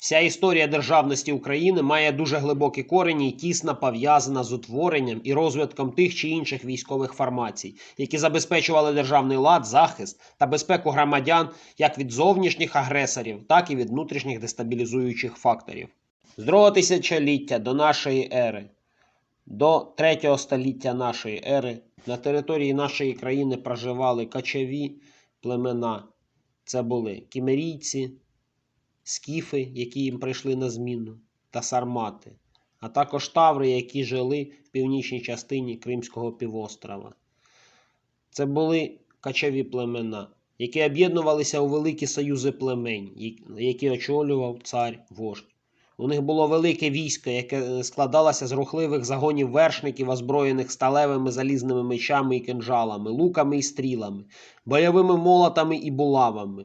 Вся історія державності України має дуже глибокі корені і тісно пов'язана з утворенням і розвитком тих чи інших військових формацій, які забезпечували державний лад, захист та безпеку громадян як від зовнішніх агресорів, так і від внутрішніх дестабілізуючих факторів. З другого тисячоліття до нашої ери до третього століття нашої ери на території нашої країни проживали кочові племена. Це були кімерійці, скіфи, які їм прийшли на зміну, та сармати, а також таври, які жили в північній частині Кримського півострова. Це були кочові племена, які об'єднувалися у великі союзи племень, які очолював цар вождь. У них було велике військо, яке е, складалося з рухливих загонів вершників, озброєних сталевими залізними мечами і кинжалами, луками і стрілами, бойовими молотами і булавами.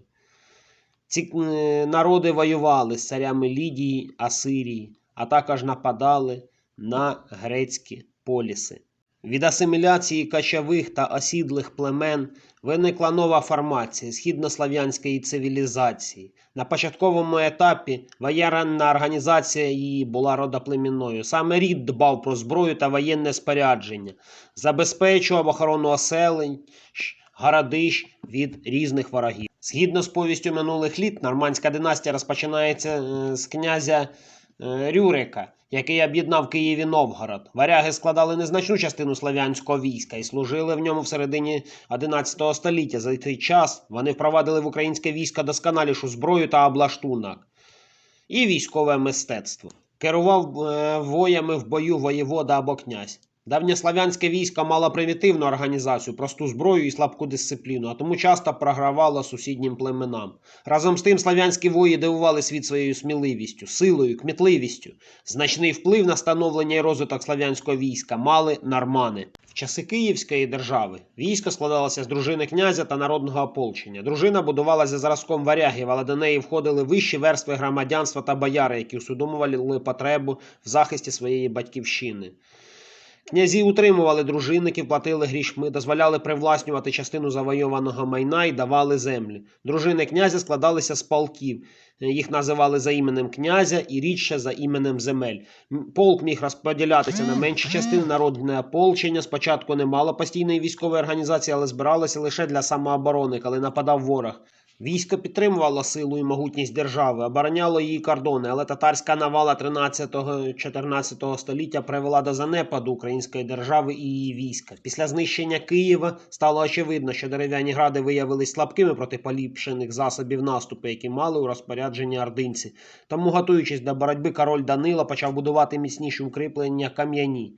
Ці е, народи воювали з царями Лідії, Асирії, а також нападали на грецькі поліси. Від асиміляції кочових та осідлих племен виникла нова формація східнослов'янської цивілізації. На початковому етапі воєнна організація її була родоплемінною. Саме рід дбав про зброю та воєнне спорядження, забезпечував охорону оселень, городищ від різних ворогів. Згідно з повістю минулих літ, нормандська династія розпочинається е, з князя е, Рюрика, який об'єднав Київ і Новгород. Варяги складали незначну частину слов'янського війська і служили в ньому в середині 11 століття. За цей час вони впровадили в українське військо досконалішу зброю та облаштунок і військове мистецтво. Керував е, воями в бою воєвода або князь. Давньослав'янське військо мало примітивну організацію, просту зброю і слабку дисципліну, а тому часто програвало сусіднім племенам. Разом з тим слав'янські вої дивували світ своєю сміливістю, силою, кмітливістю. Значний вплив на становлення і розвиток слав'янського війська мали нормани. В часи Київської держави військо складалося з дружини князя та народного ополчення. Дружина будувалася зразком варягів, але до неї входили вищі верстви громадянства та бояри, які усвідомлювали потребу в захисті своєї батьківщини. Князі утримували дружинників, платили грішми, дозволяли привласнювати частину завойованого майна і давали землі. Дружини князя складалися з полків. Їх називали за іменем князя і рідше за іменем земель. Полк міг розподілятися на менші частини. Народне ополчення спочатку не мало постійної військової організації, але збиралося лише для самооборони, коли нападав ворог. Військо підтримувало силу і могутність держави, обороняло її кордони, але татарська навала 13-14 століття привела до занепаду української держави і її війська. Після знищення Києва стало очевидно, що дерев'яні гради виявились слабкими проти поліпшених засобів наступу, які мали у розпорядженні ординці. Тому, готуючись до боротьби, король Данила почав будувати міцніші укріплення кам'яні.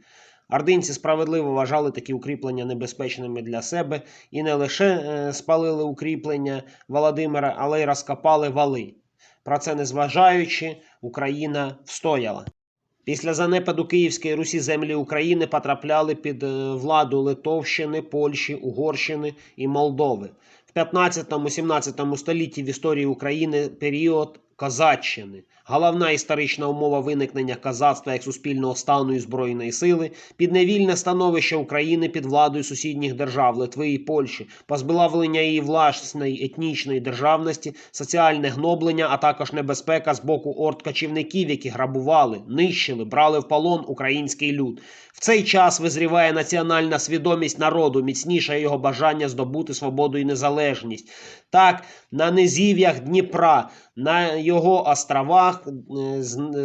Ординці справедливо вважали такі укріплення небезпечними для себе і не лише е, спалили укріплення Володимира, але й розкопали вали. Про це незважаючи, Україна встояла. Після занепаду Київської Русі землі України потрапляли під е, владу Литовщини, Польщі, Угорщини і Молдови. В 15-17 столітті в історії України період козаччини. Головна історична умова виникнення козацтва як суспільного стану і збройної сили, підневільне становище України під владою сусідніх держав Литви і Польщі, позбавлення її власної етнічної державності, соціальне гноблення, а також небезпека з боку орд кочівників, які грабували, нищили, брали в полон український люд. В цей час визріває національна свідомість народу, міцніше його бажання здобути свободу і незалежність. Так, на низів'ях Дніпра, на його островах е,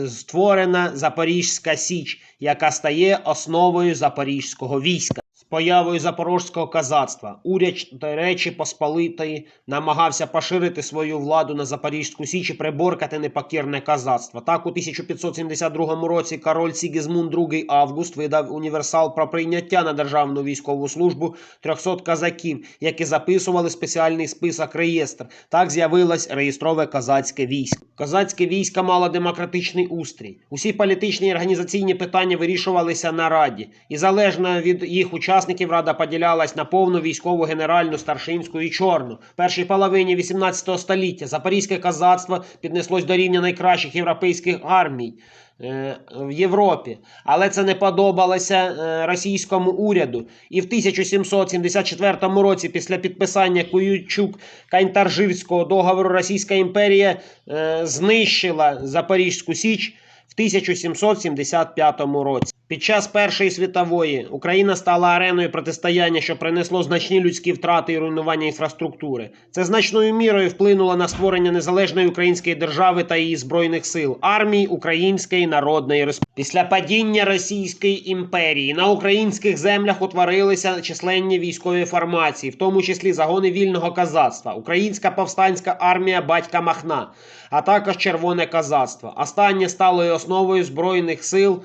створена Запорізька Січ, яка стає основою запорізького війська. Появою запорозького козацтва уряд Речі Посполитої намагався поширити свою владу на Запорізьку Січ і приборкати непокірне козацтво. Так, у 1572 році король Сігізмунд II Август видав універсал про прийняття на державну військову службу 300 козаків, які записували спеціальний список реєстр. Так з'явилось реєстрове козацьке військо. Козацьке військо мало демократичний устрій. Усі політичні і організаційні питання вирішувалися на раді, і залежно від їх учасників учасників рада поділялась на повну військову генеральну, старшинську і чорну. В першій половині 18 століття запорізьке козацтво піднеслось до рівня найкращих європейських армій. е, В Європі, але це не подобалося е, російському уряду. І в 1774 році, після підписання Куючук Кайнтарживського договору, Російська імперія е, знищила Запорізьку Січ в 1775 році. Під час Першої світової Україна стала ареною протистояння, що принесло значні людські втрати і руйнування інфраструктури. Це значною мірою вплинуло на створення незалежної української держави та її збройних сил армії Української Народної Республіки. Після падіння Російської імперії на українських землях утворилися численні військові формації, в тому числі загони вільного козацтва, Українська повстанська армія батька Махна, а також Червоне козацтво. Останнє стало і основою збройних сил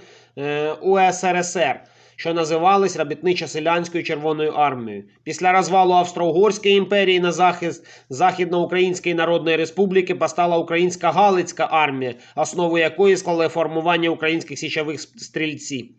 УСРСР, що називались робітничо-селянською Червоною армією. Після розвалу Австро-Угорської імперії на захист Західноукраїнської Народної Республіки постала Українська Галицька армія, основу якої склали формування українських січових стрільців.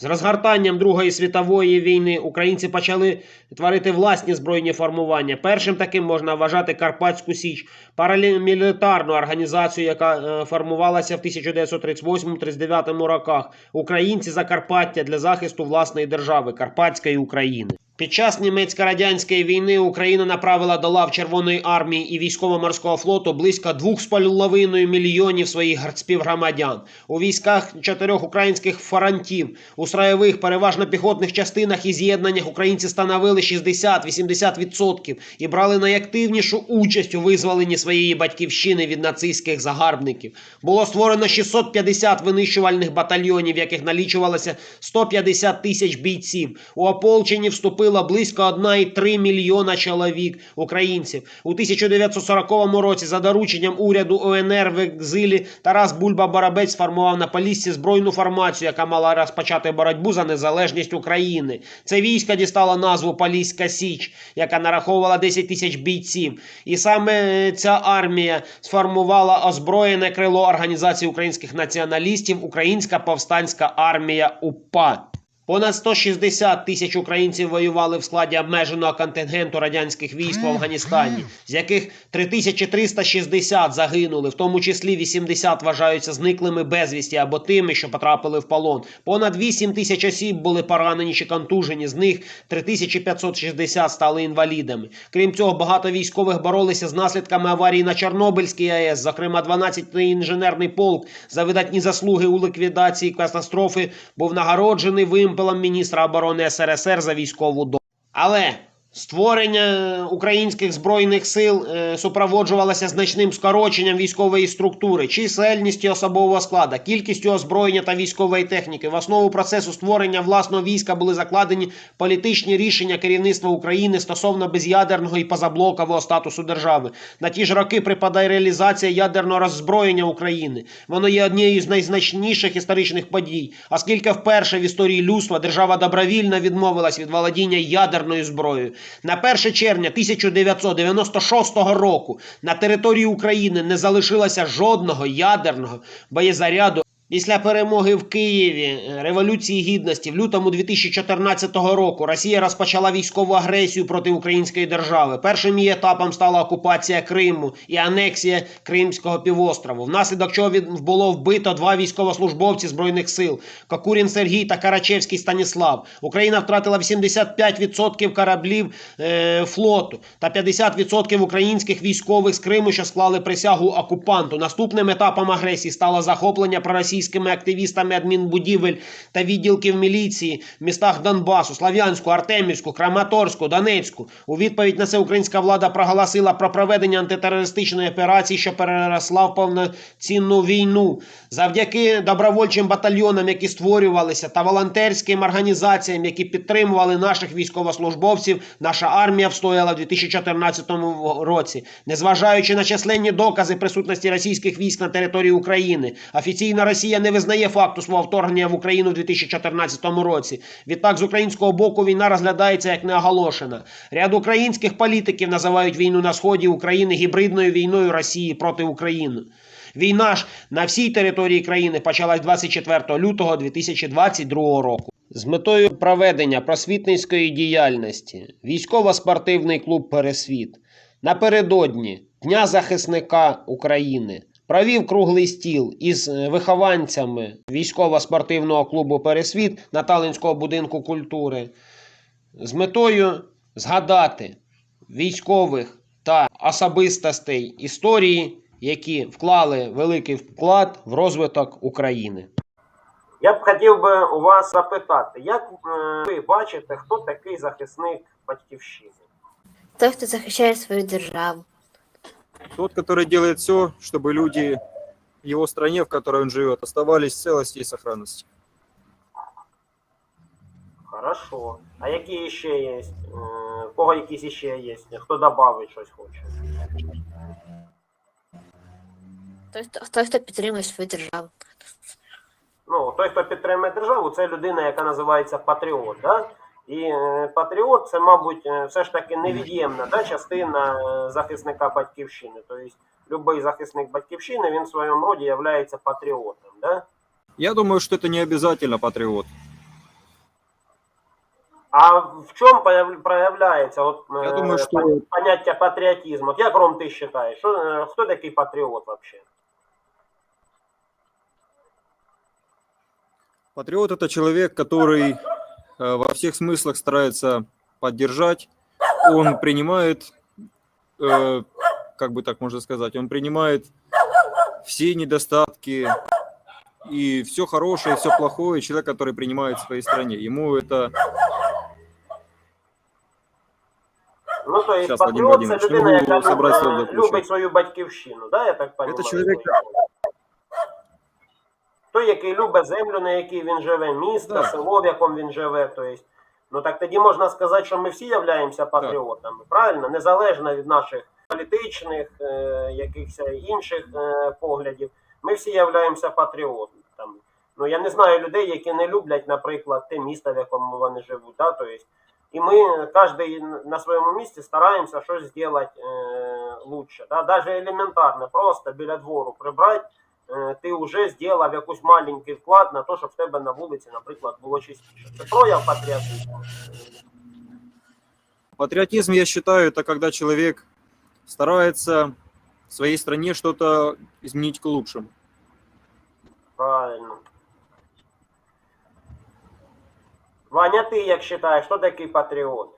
З розгортанням Другої світової війни українці почали творити власні збройні формування. Першим таким можна вважати Карпатську Січ, парамілітарну організацію, яка е, формувалася в 1938-39 роках. Українці Закарпаття для захисту власної держави Карпатської України. Під час німецько-радянської війни Україна направила до лав Червоної армії і військово-морського флоту близько 2,5 мільйонів своїх співгромадян. У військах чотирьох українських фронтів, у строєвих, переважно піхотних частинах і з'єднаннях українці становили 60-80% і брали найактивнішу участь у визволенні своєї батьківщини від нацистських загарбників. Було створено 650 винищувальних батальйонів, яких налічувалося 150 тисяч бійців. У ополченні вступило близько 1,3 мільйона чоловік українців. У 1940 році за дорученням уряду УНР в екзилі Тарас Бульба Барабець сформував на Поліссі збройну формацію, яка мала розпочати боротьбу за незалежність України. Це військо дістало назву Поліська Січ, яка нараховувала 10 тисяч бійців. І саме е, ця армія сформувала озброєне крило Організації українських націоналістів Українська повстанська армія УПА. Понад 160 тисяч українців воювали в складі обмеженого контингенту радянських військ в Афганістані, з яких 3360 загинули, в тому числі 80 вважаються зниклими безвісті або тими, що потрапили в полон. Понад 8 тисяч осіб були поранені чи контужені, з них 3560 стали інвалідами. Крім цього, багато військових боролися з наслідками аварії на Чорнобильській АЕС, зокрема 12-й інженерний полк за видатні заслуги у ліквідації катастрофи був нагороджений вимпелом міністра оборони СРСР за військову до. Але створення українських збройних сил е, супроводжувалося значним скороченням військової структури, чисельністю особового складу, кількістю озброєння та військової техніки. В основу процесу створення власного війська були закладені політичні рішення керівництва України стосовно без'ядерного і позаблокового статусу держави. На ті ж роки припадає реалізація ядерного роззброєння України. Воно є однією з найзначніших історичних подій, оскільки вперше в історії людства держава добровільно відмовилась від володіння ядерною зброєю. На 1 червня 1996 року на території України не залишилося жодного ядерного боєзаряду. Після перемоги в Києві е, Революції Гідності в лютому 2014 року Росія розпочала військову агресію проти української держави. Першим її етапом стала окупація Криму і анексія Кримського півострову, внаслідок чого від- було вбито два військовослужбовці збройних сил Кокурін Сергій та Карачевський Станіслав. Україна втратила 85% кораблів е, флоту та 50% українських військових з Криму, що склали присягу окупанту. Наступним етапом агресії стало захоплення проросійськими активістами адмінбудівель та відділків міліції в містах Донбасу, Слав'янську, Артемівську, Краматорську, Донецьку. У відповідь на це українська влада проголосила про проведення антитерористичної операції, що переросла в повноцінну війну. Завдяки добровольчим батальйонам, які створювалися, та волонтерським організаціям, які підтримували наших військовослужбовців, наша армія встояла в 2014 році. Незважаючи на численні докази присутності російських військ на території України, офіційно Росія не визнає факту свого вторгнення в Україну в 2014 році. Відтак, з українського боку війна розглядається як неоголошена. Ряд українських політиків називають війну на сході України гібридною війною Росії проти України. Війна ж на всій території країни почалась 24 лютого 2022 року. З метою проведення просвітницької діяльності військово-спортивний клуб Пересвіт напередодні Дня захисника України провів круглий стіл із е, вихованцями військово-спортивного клубу Пересвіт на Талинського будинку культури з метою згадати військових та особистостей історії, які вклали великий вклад в розвиток України. Я б хотів би у вас запитати, як е, ви бачите, хто такий захисник батьківщини? Той, хто захищає свою державу. Тот, который делает все, чтобы люди в его стране, в которой он живет, оставались в целости и сохранности. Хорошо. А які ще є? Е, У кого якісь ще є? Хто додавить щось хоче? Той, хто, хто підтримує свою державу. Ну, той, хто підтримує державу, це людина, яка називається патріот. Да? І е, патріот це, мабуть, е, все ж таки невід'ємна да, частина е, захисника батьківщини. Тобто, будь-який захисник батьківщини він в своєму роді є патріотом. Да? Я думаю, что это не обязательно патриот. А в чому появ- проявляється от, Я е, думаю, що- пон- поняття патріотизму? От як Ром, ти вважаєш, що, е, хто такий патріот взагалі? Патриот это человек, который э, во всех смыслах старается поддержать. Он принимает, э, как бы так можно сказать, он принимает все недостатки и все хорошее, все плохое человек, который принимает в своей стране. Ему это Ну, то есть Щас, Вадим патріот це Владимирович, людина, ну, яка собрать любить, слово заключу. любить свою батьківщину, да, я так розумію? чоловік- Той, який любить землю, на якій він живе, місто, Да. село, в якому він живе. То есть, ну так тоді можна сказати, що ми всі являємося патріотами, правильно? Незалежно від наших політичних, е, якихось інших е, поглядів, ми всі являємося патріотами. Ну я не знаю людей, які не люблять, наприклад, те місто, в якому вони живуть. Да? То есть, і ми кожен на своєму місці стараємося щось зробити е, лучше. Да? Даже елементарно, просто біля двору прибрати, ти вже зробив якийсь маленький вклад на те, щоб в тебе на вулиці, наприклад, було чистіше. Це прояв патріотизму. Патриотизм, я считаю, это когда человек старается в своей стране что-то изменить к лучшему. Правильно. Ваня, ти як вважаєш, хто такий патріот?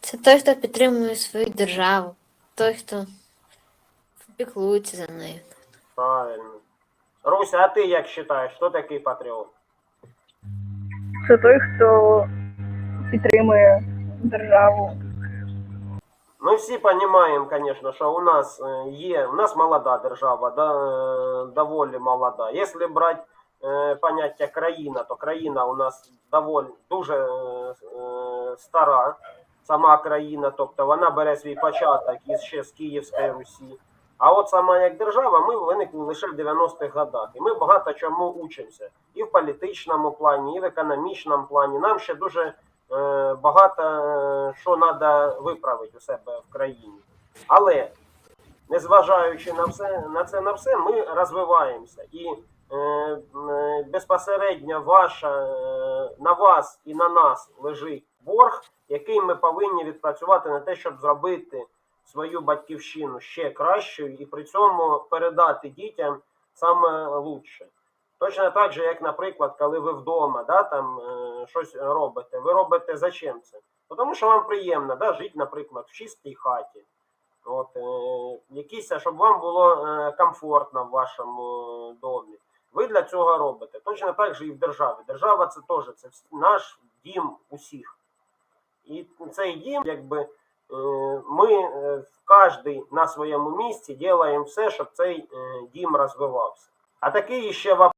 Це той, хто підтримує свою державу. Той, хто піклується за нею. Правильно. Руся, а ти як вважаєш, хто такий патріот? Це той, хто підтримує державу. Ми всі розуміємо, звісно, що у нас е, є, у нас молода держава, да, е, доволі молода. Якщо брати е, поняття країна, то країна у нас доволі дуже стара, сама країна, тобто вона бере свій початок із ще з Київської Русі. А от сама як держава, ми виникли лише в 90-х годах. І ми багато чому учимося. І в політичному плані, і в економічному плані. Нам ще дуже е, багато е, що треба виправити у себе в країні. Але незважаючи на все на це на все, ми розвиваємося. І е, е, безпосередньо ваша, е, на вас і на нас лежить борг, який ми повинні відпрацювати на те, щоб зробити свою батьківщину ще кращою і при цьому передати дітям саме лучше. Точно так же, як, наприклад, коли ви вдома да, там, е, щось робите, ви робите зачем це? Ну, Тому що вам приємно да, жити, наприклад, в чистій хаті. От, е, якісь, щоб вам було е, комфортно в вашому домі. Ви для цього робите. Точно так же і в державі. Держава це теж це наш дім усіх. І цей дім, якби ми е, кожен на своєму місці робимо все, щоб цей дім розвивався. А такий ще вопрос.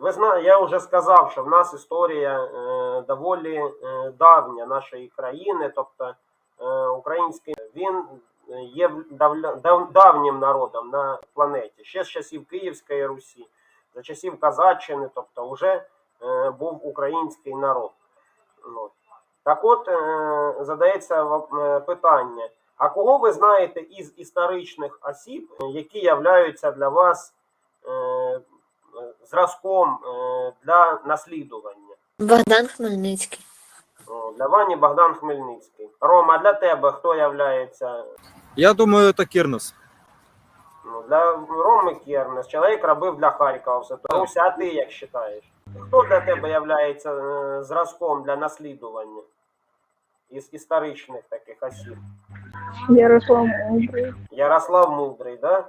Ви знаєте, я вже сказав, що в нас історія доволі давня нашої країни, тобто український він є давнім народом на планеті. Ще з часів Київської Русі, за часів Казаччини, тобто вже е, був український народ. Так от е, задається е, питання: а кого ви знаєте із історичних осіб, е, які являються для вас зразком для наслідування? Богдан Хмельницький. Для Вані Богдан Хмельницький. Рома, для тебе хто являється? Я думаю, это Кирнос. Ну, для Роми Кернес. Чоловік робив для Харкова все. Руся, а ти як вважаєш? Хто для тебе являється е, зразком для наслідування із історичних таких осіб? Ярослав Мудрий. Ярослав Мудрий, да?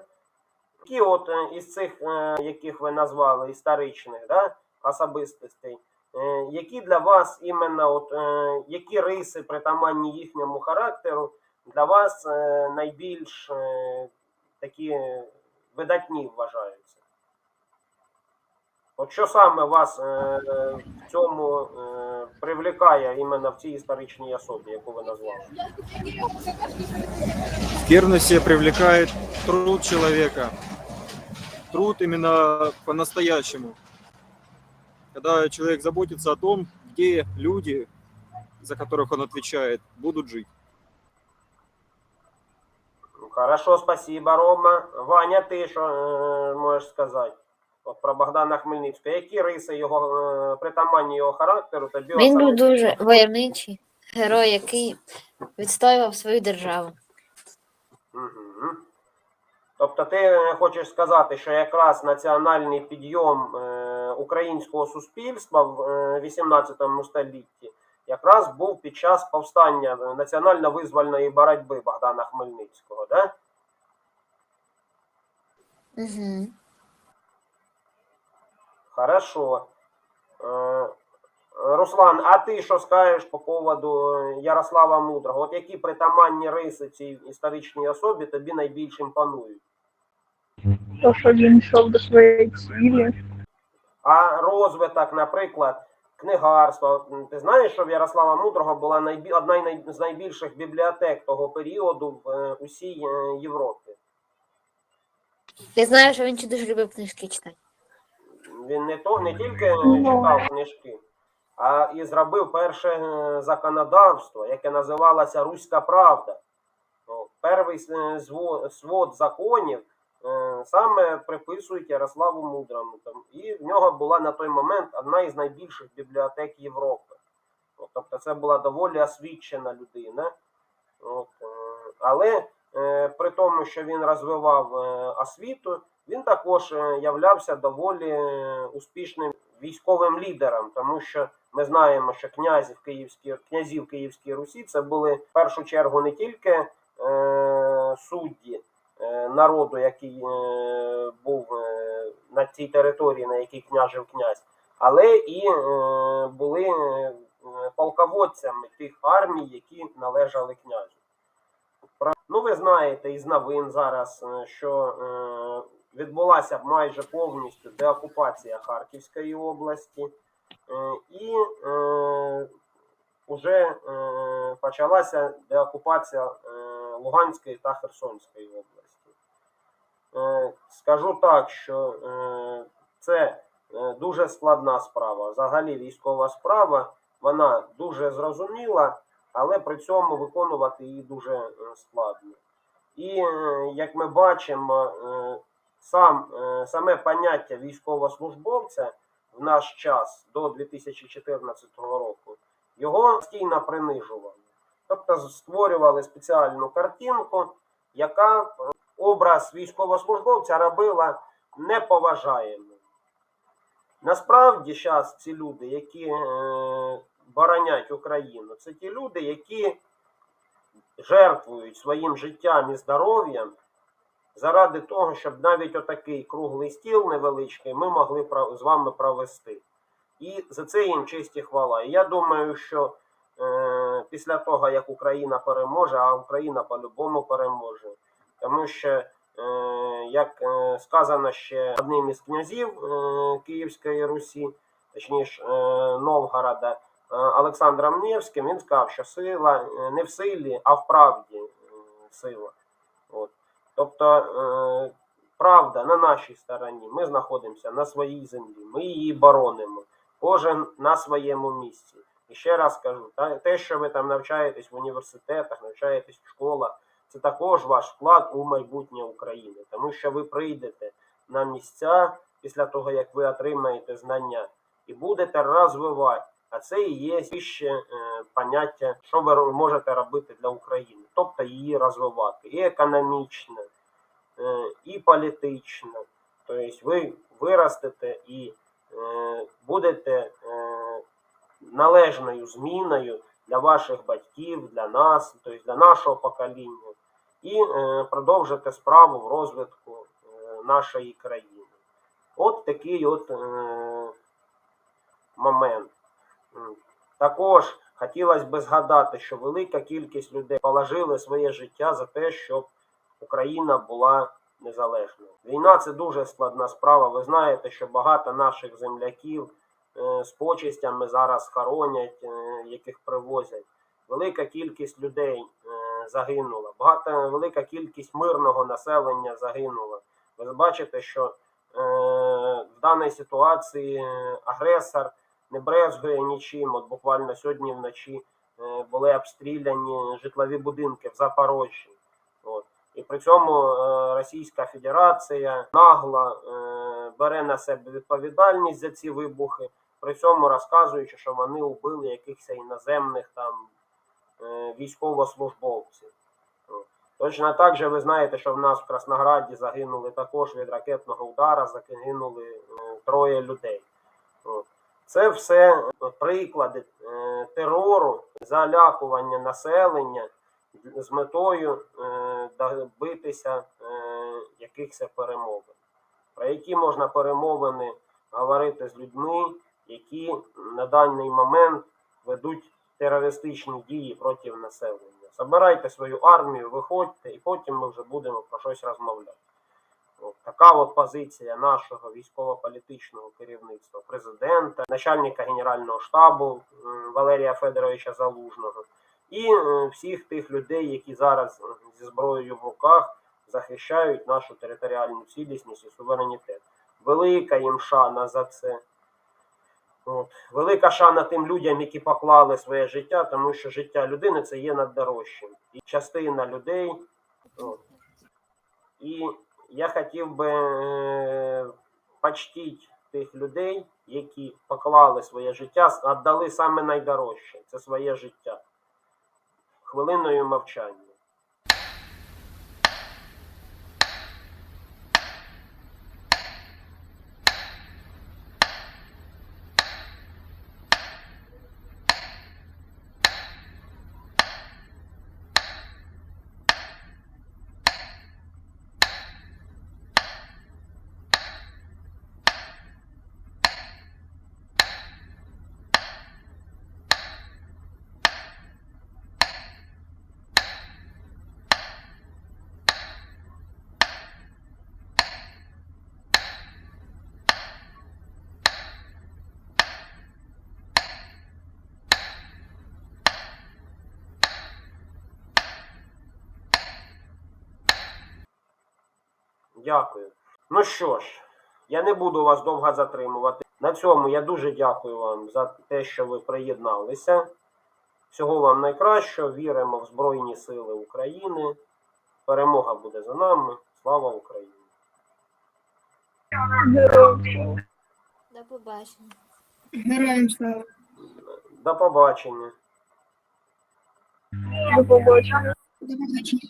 Які от е, із цих, е, яких ви назвали, історичних да, особистостей, е, які для вас іменно, от, які риси притаманні їхньому характеру для вас найбільш такі видатні вважаються? От що саме вас е, е, в цьому е, привлікає іменно в цій історичній особі, яку ви назвали? В Кирносе привлекает труд человека. Труд именно по-настоящему. Когда человек заботится о том, где люди, за которых он отвечает, будут жить. Ну, Хорошо, спасибо, Рома. Ваня, ти що е, можеш сказати? От про Богдана Хмельницького. Які риси його е, притаманні його характеру тобі Він був дуже войовничий герой, який відстоював свою державу. Тобто ти е, хочеш сказати, що якраз національний підйом е, українського суспільства в е, 18 столітті якраз був під час повстання е, національно-визвольної боротьби Богдана Хмельницького, да? Угу. Хорошо. Е, Руслан, а ти що скажеш по поводу Ярослава Мудрого? От які притаманні риси цій історичній особі тобі найбільш імпонують? То, що він йшов до своєї цілі. А розвиток, наприклад, книгарства. Ти знаєш, що в Ярослава Мудрого була найбі... одна з найбільших бібліотек того періоду в е, усій е, Європі. Я знаю, що він ще дуже любив книжки читати. Він не то не тільки Ну. читав книжки, а і зробив перше е, законодавство, яке називалося Руська Правда. Ну, Перший е, свод законів е, саме приписують Ярославу Мудрому. І в нього була на той момент одна із найбільших бібліотек Європи. Тобто це була доволі освічена людина. От, але при тому, що він розвивав освіту, він також е, являвся доволі е, успішним військовим лідером, тому що ми знаємо, що князів Київські, князів Київській Русі це були в першу чергу не тільки е, судді е, народу, який е, був е, на цій території, на якій княжив князь, але і е, були е, полководцями тих армій, які належали князю. Ну, ви знаєте із новин зараз, що е, відбулася майже повністю деокупація Харківської області, е, і е, вже е, почалася деокупація е, Луганської та Херсонської області. Е, скажу так, що е, це е, дуже складна справа. Взагалі військова справа, вона дуже зрозуміла, але при цьому виконувати її дуже е, складно. І е, як ми бачимо, е, сам, е, саме поняття військовослужбовця в наш час до 2014 року його постійно принижували. Тобто створювали спеціальну картинку, яка образ військовослужбовця робила неповажаємим. Насправді зараз ці люди, які е, боронять Україну, це ті люди, які жертвують своїм життям і здоров'ям заради того, щоб навіть отакий круглий стіл невеличкий ми могли з вами провести. І за це їм честь і хвала. І я думаю, що е, після того, як Україна переможе, а Україна по-любому переможе, тому що, е, як е, сказано ще одним із князів е, Київської Русі, точніше е, Новгорода, е, Олександром Невським, він сказав, що сила е, не в силі, а в правді е, сила. От. Тобто е, правда на нашій стороні. Ми знаходимося на своїй землі, ми її боронимо. Кожен на своєму місці. І ще раз кажу, те, що ви там навчаєтесь в університетах, навчаєтесь в школах, це також ваш вклад у майбутнє України, тому що ви прийдете на місця після того, як ви отримаєте знання, і будете розвивати. А це і є ще е, поняття, що ви можете робити для України, тобто її розвивати і економічно, е, і політично. Тобто ви виростете і е, будете належною зміною для ваших батьків, для нас, тобто для нашого покоління, і продовжите справу в розвитку нашої країни. От такий от момент. Також хотілося б згадати, що велика кількість людей положили своє життя за те, щоб Україна була незалежною. Війна це дуже складна справа. Ви знаєте, що багато наших земляків е, з почестями зараз хоронять, е, яких привозять. Велика кількість людей е, загинула. Багато велика кількість мирного населення загинула. Ви бачите, що в даній ситуації агресор не брезгує нічим. От буквально сьогодні вночі е, були обстріляні житлові будинки в Запорожжі. От. І при цьому е, Російська Федерація нагло е, бере на себе відповідальність за ці вибухи, при цьому розказуючи, що вони убили якихось іноземних там військовослужбовців. Точно так же ви знаєте, що в нас в Краснограді загинули також від ракетного удара, загинули троє людей. Це все е, приклади е, терору, залякування населення з метою е, добитися якихось перемовин. Про які можна перемовини говорити з людьми, які на даний момент ведуть терористичні дії проти населення. Забирайте свою армію, виходьте, і потім ми вже будемо про щось розмовляти. Така от позиція нашого військово-політичного керівництва, президента, начальника Генерального штабу Валерія Федоровича Залужного і е, всіх тих людей, які зараз е, зі зброєю в руках захищають нашу територіальну цілісність і суверенітет. Велика їм шана за це. От. Велика шана тим людям, які поклали своє життя, тому що життя людини це є найдорожчим. І частина людей. От. І я хотів би е, почтити тих людей, які поклали своє життя, віддали саме найдорожче це своє життя. Хвилиною мовчання. Дякую. Ну що ж, я не буду вас довго затримувати. На цьому я дуже дякую вам за те, що ви приєдналися. Всього вам найкращого. Віримо в Збройні Сили України. Перемога буде за нами. Слава Україні! До побачення. Героям слава. До побачення. До побачення. До побачення.